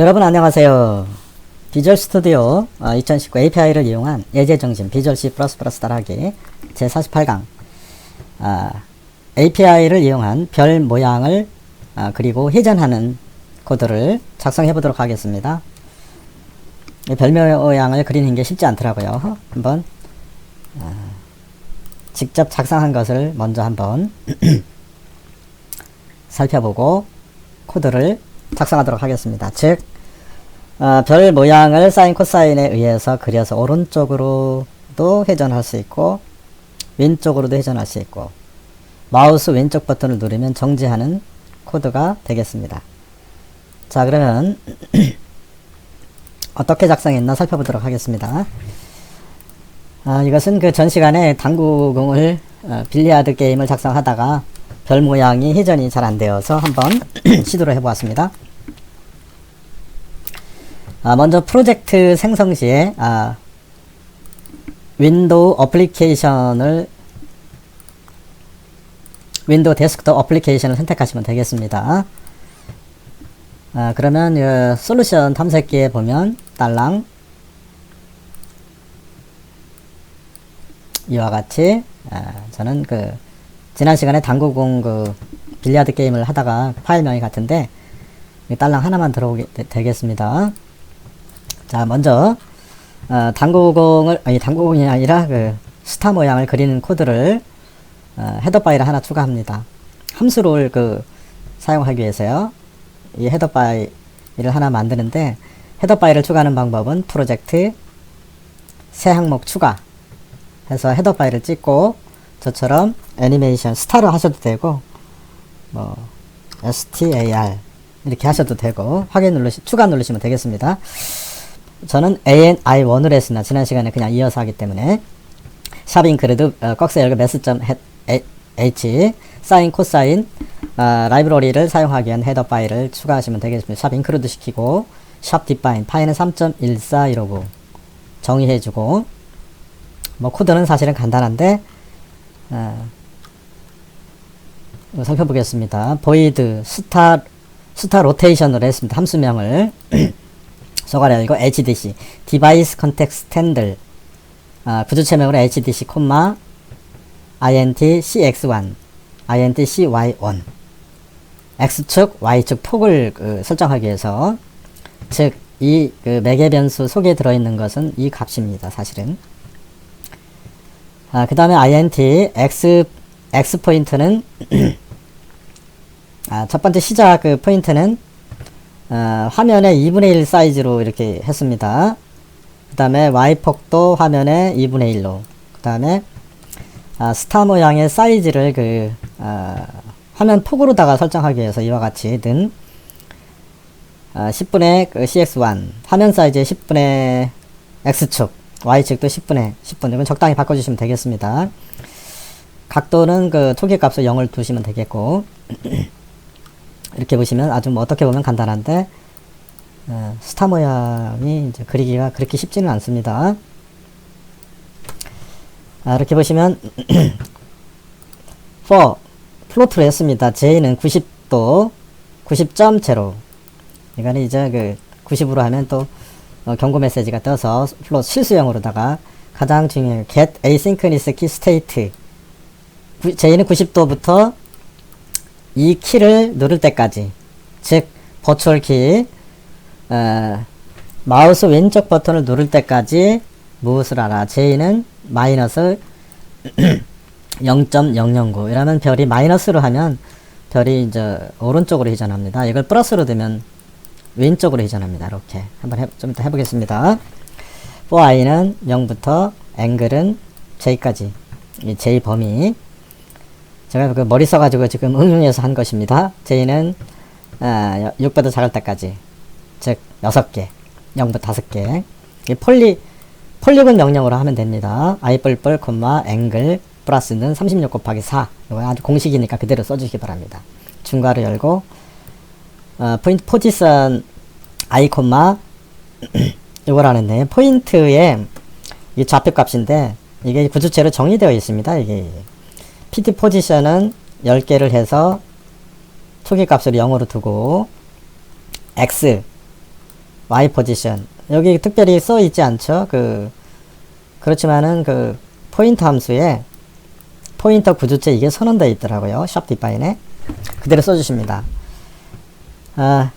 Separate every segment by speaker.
Speaker 1: 여러분 안녕하세요. 비주얼 스튜디오 2019 API를 이용한 예제 정신 비주얼 C++ 따라하기 제48강 API를 이용한 별 모양을 아, 그리고 회전하는 코드를 작성해 보도록 하겠습니다. 이별 모양을 그리는 게 쉽지 않더라고요. 한번 아, 직접 작성한 것을 먼저 한번 살펴보고 코드를 작성하도록 하겠습니다. 즉, 어, 별 모양을 사인 코사인에 의해서 그려서 오른쪽으로도 회전할 수 있고 왼쪽으로도 회전할 수 있고 마우스 왼쪽 버튼을 누르면 정지하는 코드가 되겠습니다. 자 그러면 어떻게 작성했나 살펴보도록 하겠습니다. 아, 이것은 그 전 시간에 당구공을 어, 빌리아드 게임을 작성하다가 별 모양이 회전이 잘 안 되어서 한번 시도를 해보았습니다. 아, 먼저 프로젝트 생성 시에 아, 윈도우 어플리케이션을 윈도우 데스크톱 어플리케이션을 선택하시면 되겠습니다. 아, 그러면 그 솔루션 탐색기에 보면 딸랑 이와 같이 아, 저는 그 지난 시간에 당구공 그 빌리아드 게임을 하다가 파일명이 같은데 딸랑 하나만 들어오게 되, 겠습니다 자, 먼저 어, 당구공을 아니 당구공이 아니라 그 스타 모양을 그리는 코드를 어, 헤더 파일을 하나 추가합니다. 함수를 그 사용하기 위해서요. 이 헤더 파일을 하나 만드는데 헤더 파일을 추가하는 방법은 프로젝트 새 항목 추가 해서 헤더 파일을 찍고 저처럼 애니메이션 스타로 하셔도 되고 뭐 star 이렇게 하셔도 되고 확인 누르시 추가 누르시면 되겠습니다. 저는 ANI1을 했으나 지난 시간에 그냥 이어서 하기 때문에 샵 인크루드 어, 꺽쇠 열고 메스.h 사인 코사인 어, 라이브러리를 사용하기 위한 헤더 파일을 추가하시면 되겠습니다. 샵 인크루드 시키고 샵 디파인 파일은 3.14 이러고 정의해주고 뭐 코드는 사실은 간단한데 어, 살펴보겠습니다. 보이드 스타 스타 로테이션으로 했습니다. 함수명을 소가래 이거 HDC 디바이스 컨텍스트 핸들 아, 구조체명으로 HDC 콤마 INT CX1 INT CY1 X축 Y축 폭을 그, 설정하기 위해서 즉 이 그 매개 변수 속에 들어있는 것은 이 값입니다 사실은. 아, 그 다음에 INT X X 포인트는 아, 첫 번째 시작 그 포인트는 어, 화면의 2분의 1 사이즈로 이렇게 했습니다. 그 다음에 Y폭도 화면의 2분의 1로 그 다음에 아, 스타 모양의 사이즈를 그 아, 화면 폭으로다가 설정하기 위해서 이와 같이 는 아, 10분의 그 CX1 화면 사이즈의 10분의 X축 Y축도 10분의 10분 이건 적당히 바꿔주시면 되겠습니다. 각도는 그 토기 값을 0을 두시면 되겠고 이렇게 보시면 아주 뭐 어떻게 보면 간단한데 어, 스타 모양이 이제 그리기가 그렇게 쉽지는 않습니다. 아, 이렇게 보시면 for 플로트로 했습니다. J는 90도 90.0 이거는 이제 그 90으로 하면 또 어, 경고 메시지가 떠서 플롯 실수형으로다가 가장 중요한 get asynchronous key state J는 90도부터 이 키를 누를 때까지 즉 버추얼 키 어, 마우스 왼쪽 버튼을 누를 때까지 무엇을 알아 J는 마이너스 0.009 이라는 별이 마이너스로 하면 별이 이제 오른쪽으로 회전합니다. 이걸 플러스로 되면 왼쪽으로 회전합니다. 이렇게 한번 해, 좀 이따 해보겠습니다. For i는 0부터 앵글은 j까지. 이 j 범위 제가 그 머리 써가지고 지금 응용해서 한 것입니다. 저희는 아, 6보다 작을 때까지 즉 6개 0부터 5개 폴리 폴리곤 명령으로 하면 됩니다. i뿔뿔 콤마 앵글 플러스는 36 곱하기 4 이거 아주 공식이니까 그대로 써주시기 바랍니다. 중괄호 열고 어, 포인트 포지션 i 콤마 이걸 하는데 포인트의 이 좌표 값인데 이게 구조체로 정의되어 있습니다. 이게 PT 포지션은 10개를 해서 초기 값을 0으로 두고 X Y 포지션 여기 특별히 써 있지 않죠? 그 그렇지만은 그 포인터 함수에 포인터 구조체 이게 선언되어 있더라고요. 샵 디파인에 그대로 써주십니다. 아,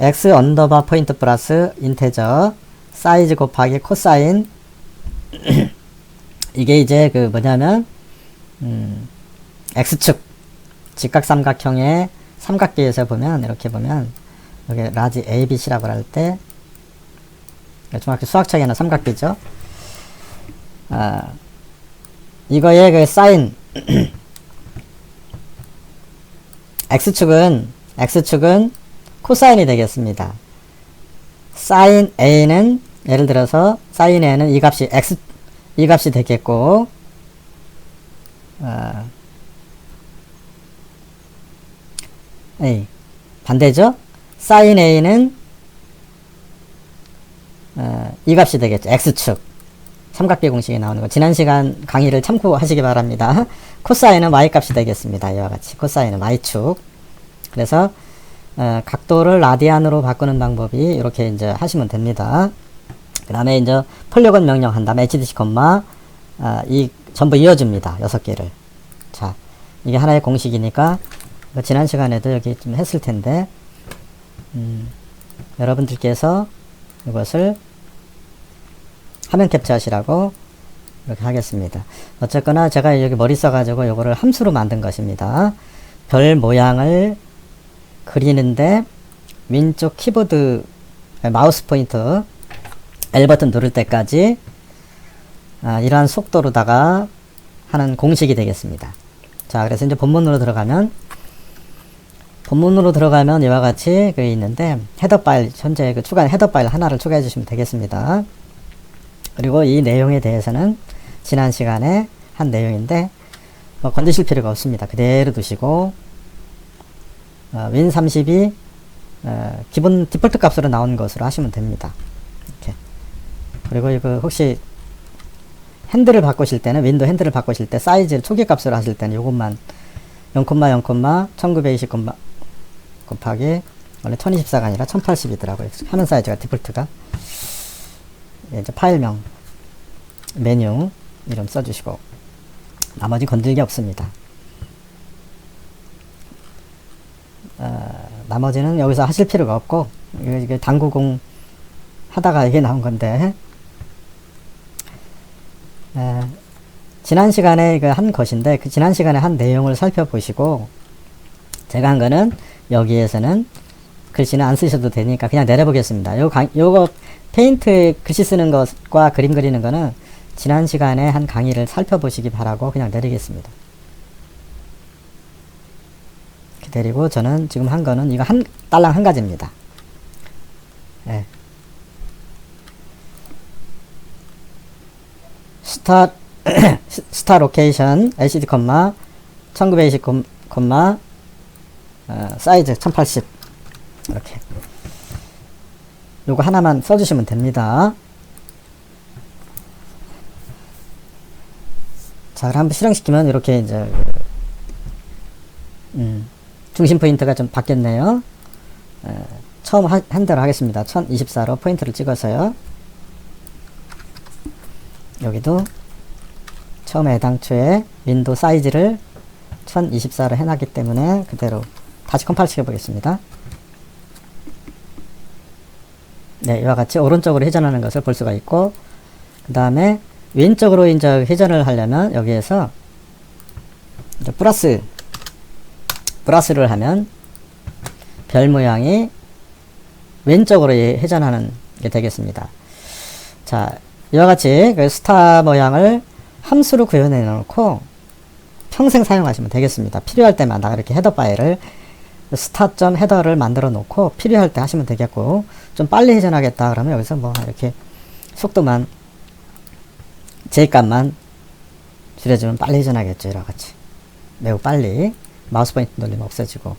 Speaker 1: x 언더바 포인트 플러스 인테저 사이즈 곱하기 코사인 이게 이제 그 뭐냐면 음, x축 직각삼각형의 삼각대에서 보면 이렇게 보면 여기 라지 ABC라고 할때 정확히 수학적인 삼각대죠. 아, 이거의 그 사인 x축은 x축은 코사인이 되겠습니다. 사인 a는 예를 들어서 사인 a는 이 값이 x 이 값이 되겠고 어, A 반대죠? 사인 a는 어, 이 값이 되겠죠. x축 삼각비 공식이 나오는 거 지난 시간 강의를 참고하시기 바랍니다. 코사인은 y 값이 되겠습니다. 이와 같이 코사인은 y축 그래서 어, 각도를 라디안으로 바꾸는 방법이 이렇게 이제 하시면 됩니다. 그 다음에 이제 폴리곤 명령 한 다음에 HDC 콤마 아, 이 전부 이어줍니다. 여섯 개를. 자, 이게 하나의 공식이니까 뭐 지난 시간에도 여기 좀 했을 텐데 음, 여러분들께서 이것을 화면 캡처하시라고 이렇게 하겠습니다. 어쨌거나 제가 여기 머리 써가지고 이거를 함수로 만든 것입니다. 별 모양을 그리는데 왼쪽 키보드 마우스 포인터 L 버튼 누를 때까지 아, 이러한 속도로다가 하는 공식이 되겠습니다. 자, 그래서 이제 본문으로 들어가면 본문으로 들어가면 이와 같이 그 있는데 헤더 파일 현재 그 추가 헤더 파일 하나를 추가해 주시면 되겠습니다. 그리고 이 내용에 대해서는 지난 시간에 한 내용인데 뭐 건드실 필요가 없습니다. 그대로 두시고 어, 윈32 어, 기본 디폴트 값으로 나온 것으로 하시면 됩니다. 이렇게. 그리고 이거 혹시 핸들을 바꾸실 때는 윈도우 핸들을 바꾸실 때 사이즈를 초기 값으로 하실 때는 이것만 0,0, 1920 곱하기 원래 1024가 아니라 1080이더라고요. 화면 사이즈가 디폴트가 예, 이제 파일명 메뉴 이름 써주시고 나머지 건들기 없습니다. 어, 나머지는 여기서 하실 필요가 없고 이게 당구공 하다가 이게 나온 건데 에, 지난 시간에 그 한 것인데 그 지난 시간에 한 내용을 살펴보시고 제가 한 거는 여기에서는 글씨는 안 쓰셔도 되니까 그냥 내려보겠습니다. 요 강, 요거 페인트 글씨 쓰는 것과 그림 그리는 거는 지난 시간에 한 강의를 살펴보시기 바라고 그냥 내리겠습니다. 내리고 저는 지금 한 거는 이거 한 딸랑 한 가지입니다. 스타 스타 로케이션 LCD 콤마 1920 콤마 어, 사이즈 1080 이렇게 요거 하나만 써주시면 됩니다. 자, 한번 실행시키면 이렇게 이제 음, 중심 포인트가 좀 바뀌었네요. 에, 처음 하, 한 대로 하겠습니다. 1024로 포인트를 찍어서요. 여기도 처음에 당초에 윈도 사이즈를 1024로 해놨기 때문에 그대로 다시 컴파일 시켜보겠습니다. 네, 이와 같이 오른쪽으로 회전하는 것을 볼 수가 있고, 그 다음에 왼쪽으로 이제 회전을 하려면 여기에서 플러스, 플러스를 하면 별 모양이 왼쪽으로 회전하는 게 되겠습니다. 자, 이와 같이 그 스타 모양을 함수로 구현해 놓고 평생 사용하시면 되겠습니다. 필요할 때마다 이렇게 헤더 파일을 스타.점 헤더를 만들어 놓고 필요할 때 하시면 되겠고 좀 빨리 회전하겠다 그러면 여기서 뭐 이렇게 속도만 J값만 줄여주면 빨리 회전하겠죠 여러 가지 매우 빨리. 마우스 포인트 돌리면 없어지고.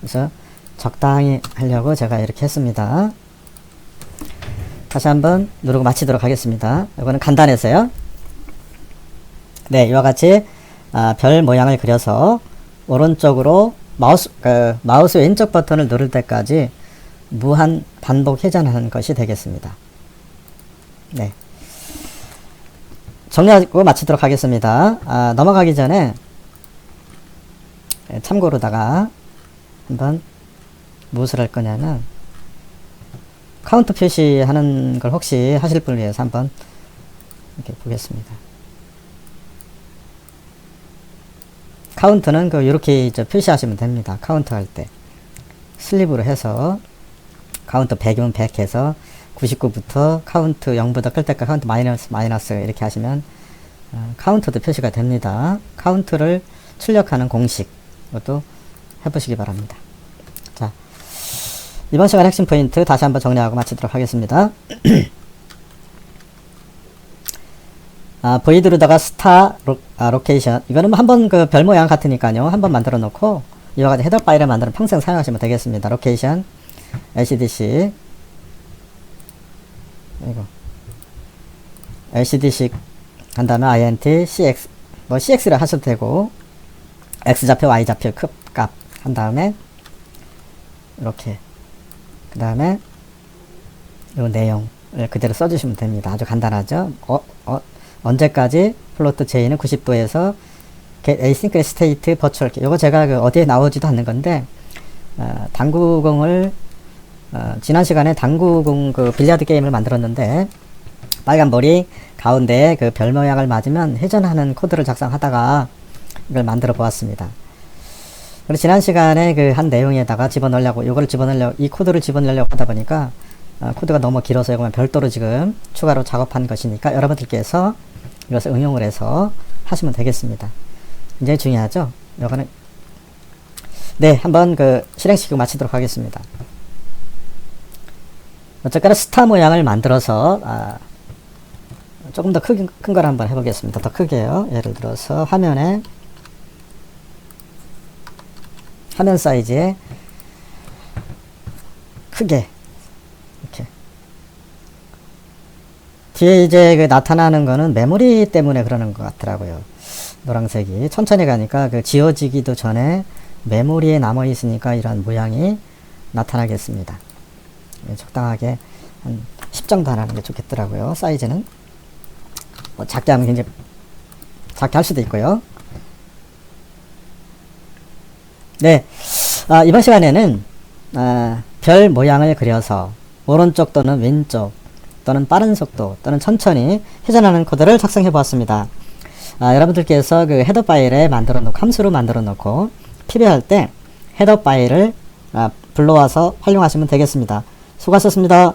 Speaker 1: 그래서 적당히 하려고 제가 이렇게 했습니다. 다시 한번 누르고 마치도록 하겠습니다. 이거는 간단해서요 네 이와 같이 아, 별 모양을 그려서 오른쪽으로 마우스, 그, 마우스 왼쪽 버튼을 누를 때까지 무한 반복 회전하는 것이 되겠습니다. 네. 정리하고 마치도록 하겠습니다. 아, 넘어가기 전에 예, 참고로다가 한번 무엇을 할 거냐면 카운트 표시하는 걸 혹시 하실 분을 위해서 한번 이렇게 보겠습니다. 카운트는 그 이렇게 이제 표시하시면 됩니다. 카운트 할 때 슬립으로 해서 카운트 100이면 100 해서 99부터 카운트 0보다 클 때까지 카운트 마이너스 마이너스 이렇게 하시면 어, 카운트도 표시가 됩니다. 카운트를 출력하는 공식 이것도 해보시기 바랍니다. 자 이번 시간 핵심 포인트 다시 한번 정리하고 마치도록 하겠습니다. 아, 보이드로다가 스타 로, 아, 로케이션. 이거는 뭐 한번 그 별 모양 같으니까요. 한번 만들어 놓고 이와 같이 헤더 파일을 만들어 평생 사용하시면 되겠습니다. 로케이션 LCDC 이거 LCDC 한 다음에 INT CX 뭐 CX를 하셔도 되고 X좌표 Y좌표 값. 한 다음에 이렇게. 그 다음에 이 내용을 그대로 써주시면 됩니다. 아주 간단하죠? 어, 어, 언제까지 플로트 J는 90도에서 get asynchronous state virtual key. 요거 제가 그 어디에 나오지도 않는 건데 어, 당구공을 어, 지난 시간에 당구공 그 빌리아드 게임을 만들었는데 빨간 볼이 가운데에 그 별 모양을 맞으면 회전하는 코드를 작성하다가 이걸 만들어 보았습니다. 그리고 지난 시간에 그 한 내용에다가 집어넣으려고 이걸 집어넣으려고 이 코드를 집어넣으려고 하다 보니까 어, 코드가 너무 길어서 이거만 별도로 지금 추가로 작업한 것이니까 여러분들께서 이것을 응용을 해서 하시면 되겠습니다. 굉장히 중요하죠? 이거는 네, 한번 그 실행시키고 마치도록 하겠습니다. 어쨌거나 스타 모양을 만들어서 아, 조금 더 큰 걸 한번 해보겠습니다. 더 크게요. 예를 들어서 화면에 화면 사이즈에 크게 뒤에 이제 그 나타나는 거는 메모리 때문에 그러는 것 같더라고요. 노란색이 천천히 가니까 그 지워지기도 전에 메모리에 남아 있으니까 이런 모양이 나타나겠습니다. 예, 적당하게 한 10 정도 하는 게 좋겠더라고요. 사이즈는 뭐 작게 하면 굉장히 작게 할 수도 있고요. 네, 아, 이번 시간에는 아, 별 모양을 그려서 오른쪽 또는 왼쪽 또는 빠른 속도 또는 천천히 회전하는 코드를 작성해 보았습니다. 아, 여러분들께서 그 헤더 파일에 만들어 놓고 함수로 만들어 놓고 필요할 때 헤더 파일을 아, 불러와서 활용하시면 되겠습니다. 수고하셨습니다.